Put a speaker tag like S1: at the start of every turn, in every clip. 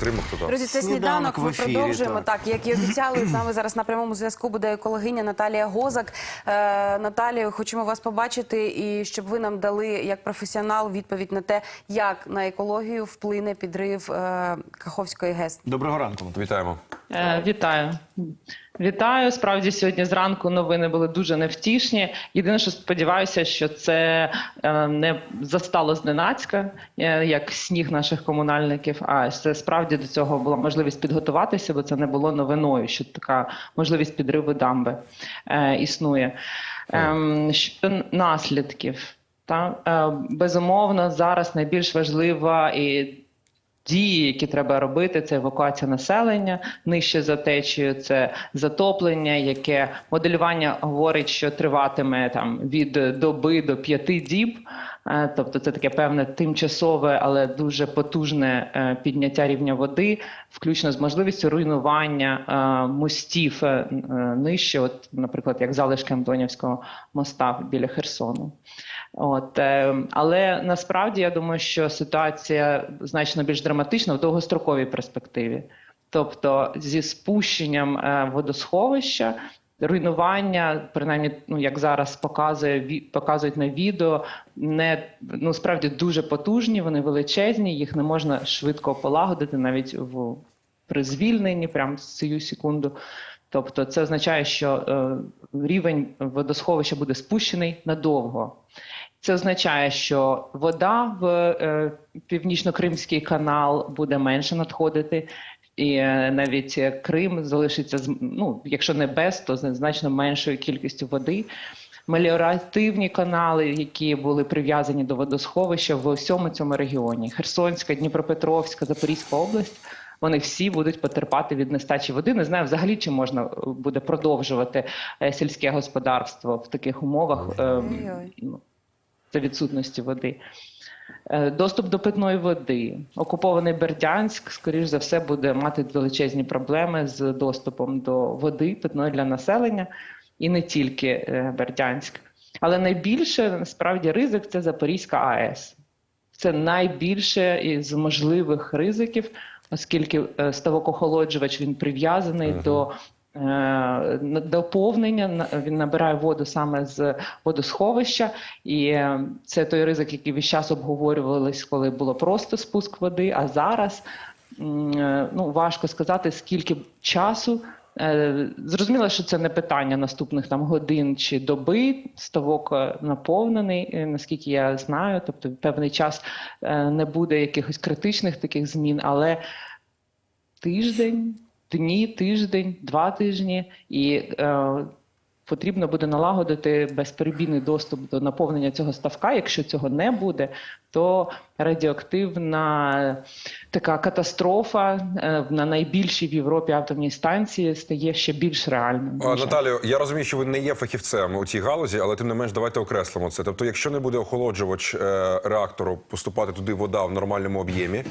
S1: Затримав хто
S2: Друзі, це
S3: Сніданок
S2: сніданок.
S3: в
S2: Ми
S3: ефірі,
S2: продовжуємо. Так. як і обіцяли, з нами зараз на прямому зв'язку буде екологиня Наталія Гозак. Е, Наталію, хочемо вас побачити і щоб ви нам дали як професіонал відповідь на те, як на екологію вплине підрив е, Каховської ГЕС.
S3: Доброго ранку.
S1: Вітаємо.
S4: Е, Вітаю. Вітаю. Справді сьогодні зранку новини були дуже невтішні. Єдине, що сподіваюся, що це е, не застало зненацька, е, як сніг наших комунальників. А це справді до цього була можливість підготуватися, бо це не було новиною, що така можливість підриву дамби е, існує. Ем, щодо наслідків, та безумовно зараз найбільш важлива і Дії, які треба робити, це евакуація населення нижче за течією, це затоплення, яке моделювання говорить, що триватиме там від доби до п'яти діб. Е, Тобто це таке певне тимчасове, але дуже потужне е, підняття рівня води, включно з можливістю руйнування е, мостів нижче, от, наприклад, як залишки Антонівського моста біля Херсону. От, е, але насправді я думаю, що ситуація значно більш драматична в довгостроковій перспективі. Тобто, зі спущенням е, водосховища, руйнування, принаймні, ну як зараз показує показують на відео, не ну справді дуже потужні, вони величезні, їх не можна швидко полагодити навіть в при звільненні, прямо з цю секунду. Тобто, це означає, що е, рівень водосховища буде спущений надовго. Це означає, що вода в е, північно-кримський канал буде менше надходити, і е, навіть е, Крим залишиться ну, якщо не без, то з значно меншою кількістю води. Меліоративні канали, які були прив'язані до водосховища в усьому цьому регіоні: Херсонська, Дніпропетровська, Запорізька область. Вони всі будуть потерпати від нестачі води. Не знаю взагалі, чи можна буде продовжувати сільське господарство в таких умовах. е,
S2: Ой-ой.
S4: За відсутності води. Е, Доступ до питної води. Окупований Бердянськ, скоріш за все, буде мати величезні проблеми з доступом до води питної для населення, і не тільки е, Бердянськ. Але найбільше насправді ризик це Запорізька АЕС. Це найбільше із можливих ризиків, оскільки е, ставок-охолоджувач він прив'язаний до е, на- доповнення. Він набирає воду саме з водосховища, і е, це той ризик, який весь час обговорювались, коли було просто спуск води. А зараз е, ну важко сказати, скільки часу. Е, Зрозуміло, що це не питання наступних там годин чи доби. Ставок е, наповнений, е, наскільки я знаю. Тобто, певний час е, не буде якихось критичних таких змін, але тиждень, дні, тиждень, два тижні, і е, потрібно буде налагодити безперебійний доступ до наповнення цього ставка. Якщо цього не буде, то радіоактивна така катастрофа е, на найбільшій в Європі атомній станції стає ще більш реальною.
S1: А, Наталію, я розумію, що ви не є фахівцем у цій галузі, але тим не менш давайте окреслимо це. Тобто, якщо не буде охолоджувач е, реактору поступати туди вода в нормальному об'ємі, е,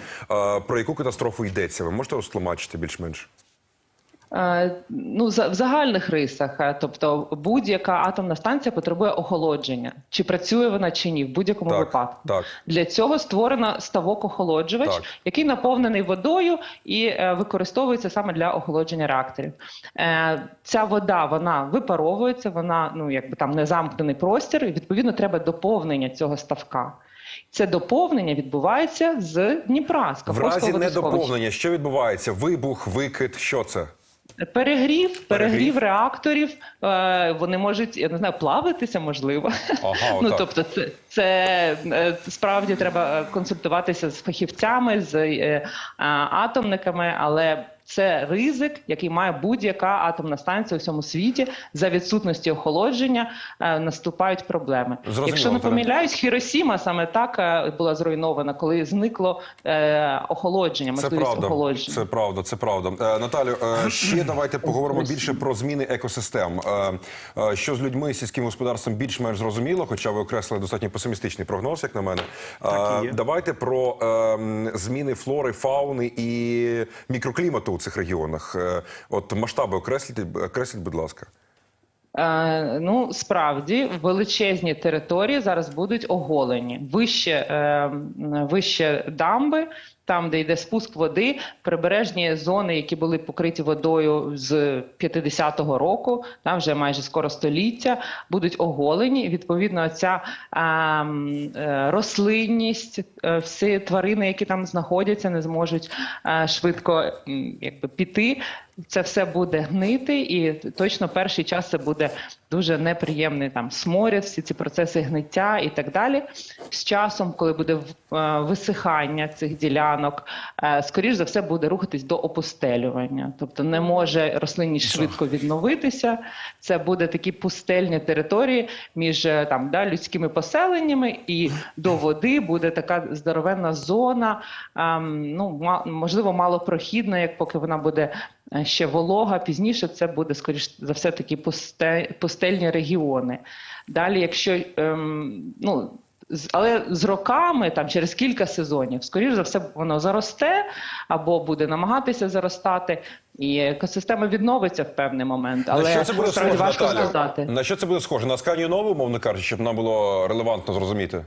S1: про яку катастрофу йдеться? Ви можете розтлумачити більш-менш?
S4: Е, Ну, в загальних рисах, е, тобто будь-яка атомна станція потребує охолодження. Чи працює вона чи ні, в будь-якому
S1: Так,
S4: випадку.
S1: так.
S4: Для цього створено ставок охолоджувач,
S1: Так.
S4: який наповнений водою і е, використовується саме для охолодження реакторів. Ця вода вона випаровується, вона ну якби там не замкнений простір, і відповідно треба доповнення цього ставка. Це доповнення відбувається з Дніпра, з
S1: В разі недоповнення, що відбувається? Вибух, викид, що це?
S4: Перегрів, перегрів реакторів, е, вони можуть, я не знаю, плавитися, можливо.
S1: Ага,
S4: ну тобто, це, це е, справді треба е, консультуватися з фахівцями, з атомниками, але Це ризик, який має будь-яка атомна станція у всьому світі. За відсутності охолодження е, наступають проблеми.
S1: Зрозуміло,
S4: Якщо не помиляюсь, Хіросіма саме так е, була зруйнована, коли зникло е, охолодження,
S1: Це
S4: можливість
S1: правда,
S4: охолодження.
S1: це правда, це правда. Е, Наталю, е, ще давайте поговоримо більше про зміни екосистем. Е, е, що з людьми і сільським господарством більш-менш зрозуміло, хоча ви окреслили достатньо песимістичний прогноз, як на мене.
S3: Так і є.
S1: Е, давайте про е, зміни флори, фауни і мікроклімату цих регіонах. Е, от масштаби окресліть, окресліть, будь ласка.
S4: Е, ну, справді величезні території зараз будуть оголені. Вище, е, вище дамби, там, де йде спуск води, прибережні зони, які були покриті водою з 50-го року, там вже майже скоро століття, будуть оголені. Відповідно, ця е, е, рослинність, е, всі тварини, які там знаходяться, не зможуть е, швидко якби, піти. Це все буде гнити, і точно перший час це буде дуже неприємний там сморід, всі ці процеси гниття і так далі. З часом, коли буде висихання цих ділянок, е, скоріш за все буде рухатись до опустелювання. Тобто не може рослинність швидко відновитися. Це буде такі пустельні території між е, там да, людськими поселеннями, і до води буде така здоровенна зона. ем, ну можливо, малопрохідна, як поки вона буде е, ще волога. Пізніше це буде скоріш за все такі пусте, пустельні регіони. Далі, якщо ем, ну. Але з роками, там через кілька сезонів, скоріш за все, воно заросте або буде намагатися заростати, і екосистема відновиться в певний момент. Але
S1: на що це буде схоже,
S4: важко
S1: Наталя?
S4: сказати.
S1: На що це буде схоже? На Асканію нову, мовно кажучи, щоб нам було релевантно зрозуміти?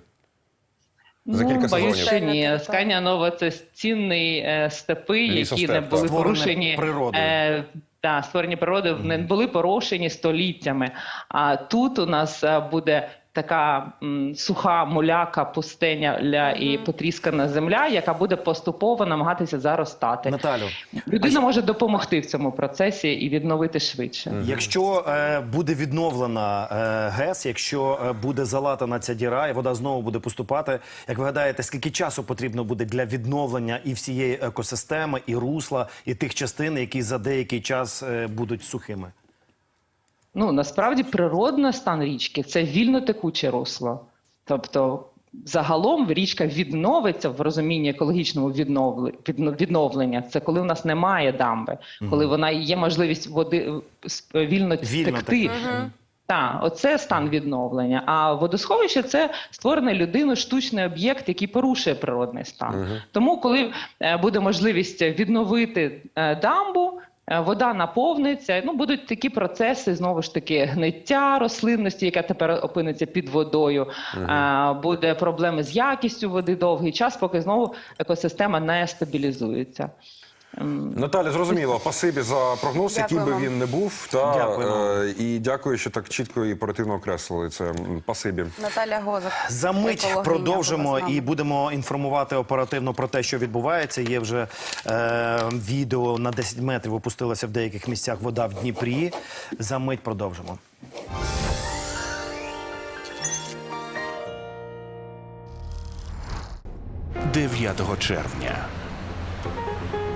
S1: За кілька
S4: ну, боюсь, що ні. Сканя Нова це цінний е, степи, які не були порушені
S3: природою.
S4: Е, та, створені природою, не були порушені століттями. А тут у нас е, буде така м, суха муляка, пустеня ля, і потріскана земля, яка буде поступово намагатися заростати.
S3: Наталю,
S4: Людина може допомогти в цьому процесі і відновити швидше.
S3: якщо е, буде відновлена е, ГЕС, якщо е, буде залатана ця діра, і вода знову буде поступати, як ви гадаєте, скільки часу потрібно буде для відновлення і всієї екосистеми, і русла, і тих частин, які за деякий час е, будуть сухими?
S4: Ну насправді природний стан річки це вільно текуче русло. Тобто, загалом річка відновиться в розумінні екологічному відновлення. Це коли в нас немає дамби, коли вона є можливість води е, с- вільно,
S3: Вільно
S4: текти. Так, оце стан відновлення. А водосховище це створений людиною штучний об'єкт, який порушує природний стан. Тому, коли е, буде можливість відновити е, дамбу. Е, Вода наповниться, ну будуть такі процеси знову ж таки гниття рослинності, яка тепер опиниться під водою. Е, Буде проблеми з якістю води довгий час, поки знову екосистема не стабілізується. Ем,
S1: Наталя, зрозуміло, спасибі за прогноз, яким би він не був. Та,
S3: Дякуємо.
S1: е, і дякую, що так чітко і оперативно окреслили це. М, Спасибі.
S2: Наталя Гозак.
S3: За мить продовжимо і будемо інформувати оперативно про те, що відбувається. Є вже е, відео на 10 метрів опустилася в деяких місцях вода в Дніпрі. За мить продовжимо.
S5: – 9 червня.